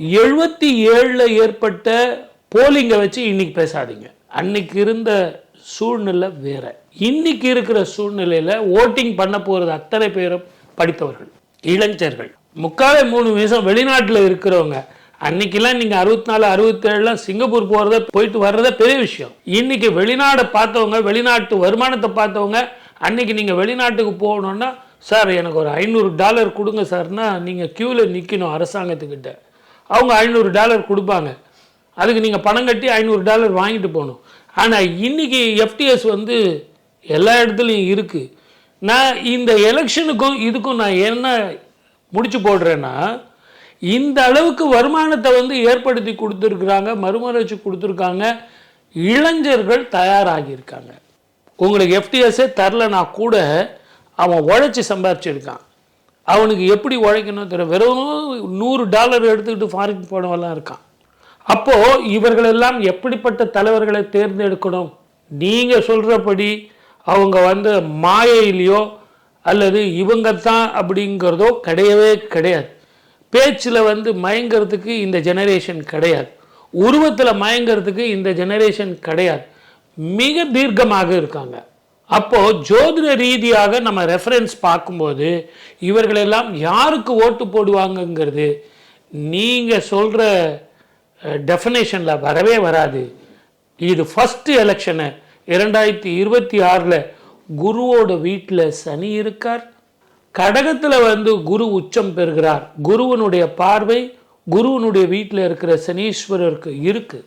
எழுபத்தி ஏழில் ஏற்பட்ட போலிங்கை வச்சு இன்னைக்கு பேசாதீங்க. அன்னைக்கு இருந்த சூழ்நிலை வேற. இன்னைக்கு இருக்கிற சூழ்நிலையில ஓட்டிங் பண்ண போறது அத்தனை பேரும் படித்தவர்கள் இளைஞர்கள். முக்காலே மூணு நிமிஷம் வெளிநாட்டில் இருக்கிறவங்க. அன்னைக்கெல்லாம் நீங்க அறுபத்தி நாலு அறுபத்தேழுலாம் சிங்கப்பூர் போறத போயிட்டு வர்றதே பெரிய விஷயம். இன்னைக்கு வெளிநாடை பார்த்தவங்க வெளிநாட்டு வருமானத்தை பார்த்தவங்க அன்னைக்கு நீங்க வெளிநாட்டுக்கு போகணும்னா சார் எனக்கு ஒரு ஐநூறு டாலர் கொடுங்க சார்னா நீங்க கியூல நிக்கணும் அரசாங்கத்துக்கிட்ட. அவங்க ஐநூறு டாலர் கொடுப்பாங்க. அதுக்கு நீங்கள் பணம் கட்டி ஐநூறு டாலர் வாங்கிட்டு போகணும். ஆனால் இன்னைக்கு எஃப்டிஎஸ் வந்து எல்லா இடத்துலையும் இருக்குது நான் இந்த எலெக்ஷனுக்கும் இதுக்கும் நான் என்ன முடிச்சு போடுறேன்னா இந்த அளவுக்கு வருமானத்தை வந்து ஏற்படுத்தி கொடுத்துருக்குறாங்க மறுமலர்ச்சி கொடுத்துருக்காங்க இளைஞர்கள் தயாராகியிருக்காங்க உங்களுக்கு எஃப்டிஎஸ்ஸே தரலனா கூட அவன் உழைச்சி சம்பாரிச்சிருக்கான் அவனுக்கு எப்படி உழைக்கணும் தெரியும் வெறும் நூறு டாலர் எடுத்துக்கிட்டு ஃபாரின் போனவெல்லாம் இருக்கான். அப்போது இவர்களெல்லாம் எப்படிப்பட்ட தலைவர்களை தேர்ந்தெடுக்கணும்? நீங்கள் சொல்கிறபடி அவங்க வந்து மாயையிலையோ அல்லது இவங்க தான் அப்படிங்கிறதோ கிடையவே கிடையாது. பேச்சில் வந்து மயங்கிறதுக்கு இந்த ஜெனரேஷன் கிடையாது. உருவத்தில் மயங்கிறதுக்கு இந்த ஜெனரேஷன் கிடையாது. மிக தீர்க்கமாக இருக்காங்க. அப்போ ஜோதிட ரீதியாக நம்ம ரெஃபரன்ஸ் பார்க்கும்போது இவர்களெல்லாம் யாருக்கு ஓட்டு போடுவாங்கங்கிறது நீங்கள் சொல்கிற டெஃபினேஷனில் வரவே வராது. இது ஃபஸ்ட்டு எலெக்ஷனு இரண்டாயிரத்தி இருபத்தி ஆறில் குருவோட வீட்டில் சனி இருக்கார். கடகத்தில் வந்து குரு உச்சம் பெறுகிறார். குருவனுடைய பார்வை குருவனுடைய வீட்டில் இருக்கிற சனீஸ்வரருக்கு இருக்குது